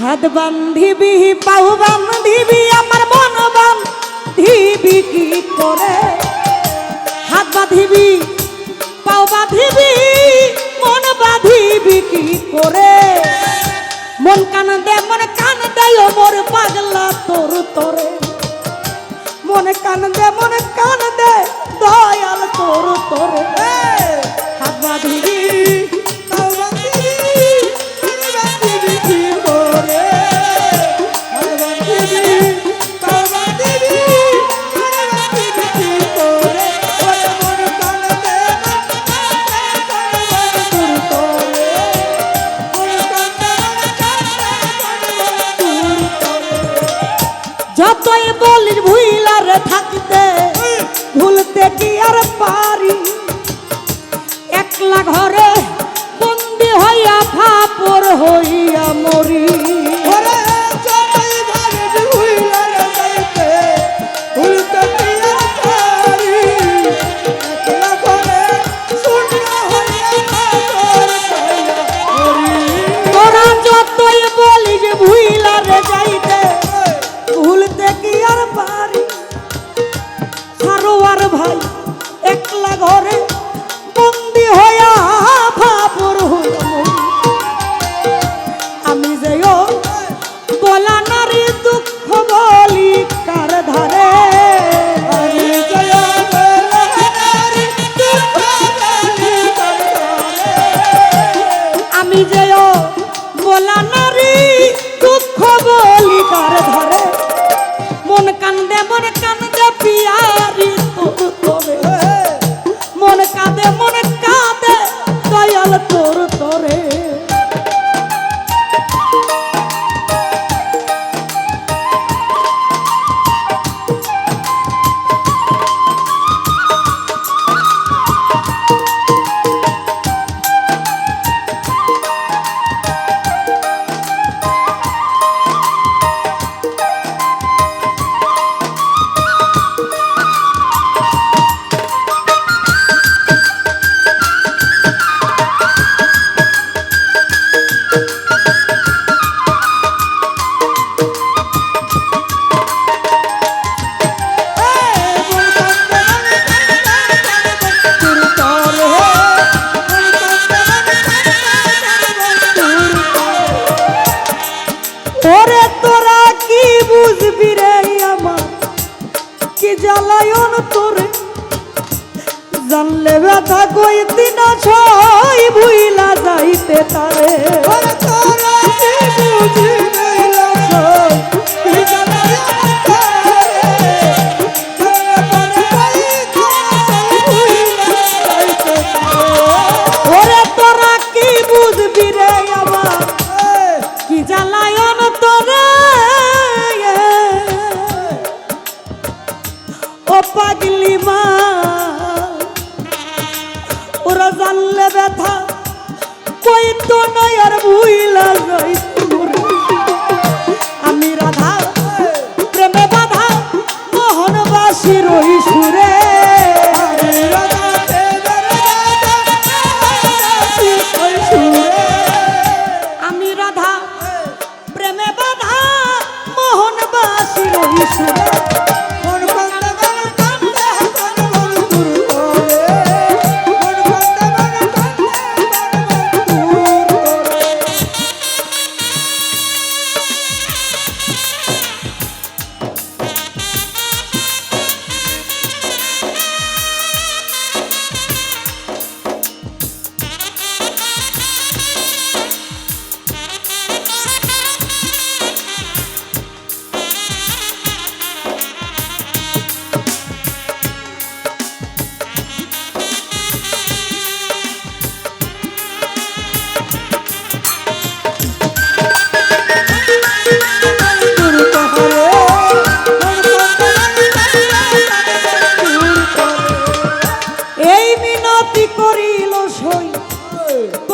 হাত বান্ধিবি পাউ বান্ধিবি, আমার মন বান্ধিবি কি করে? হাত বাঁধিবি, পাও বাঁধিবি, মন বাঁধিবি কি করে? মন কান দে, মন কান দে, ও মোর পাগলা তোর তোরে। মন কান দে, মন কান দে, দয়াল তোর তোরে। আমি যেও তোরা কি বুঝবি রে আমার? কি জ্বালায়ন তোরে? জানলে ব্যথা কই দিন ছয় ভুইলা যাইতে তারে। ওরে ওরা জানলে ব্যথা কই তো নয় আর ভুইলা যাই আমি রাধা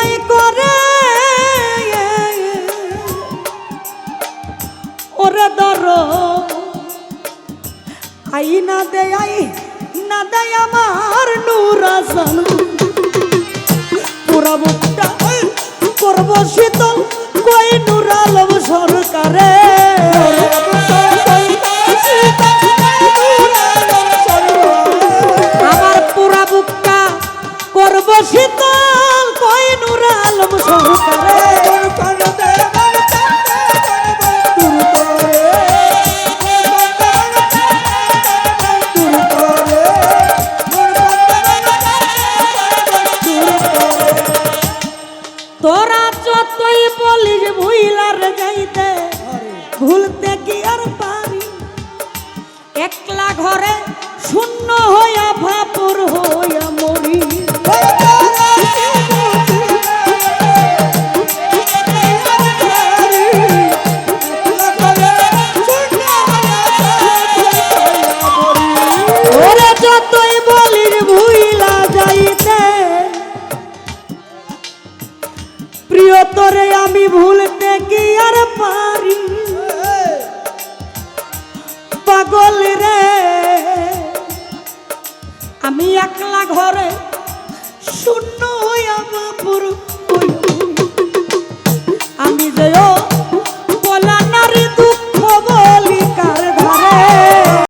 বিনয় করে। ওরে আই না দে আই না দে আমার নুরাসন পুরা বুকটা করব শীতল, কই নুরালম সরকারে? বলিস যাইতে ভুলতে কি আর পারি? একলা ঘরে শূন্য হইয়া ভাপুর হইয়া মরি। যতই বলিস ভুইলা যাইতে, প্রিয়তরে আমি ভুলতে কি আর পারি? পাগল রে। আমি একলা ঘরে শূন্য হইয়া বাপুর আমি যে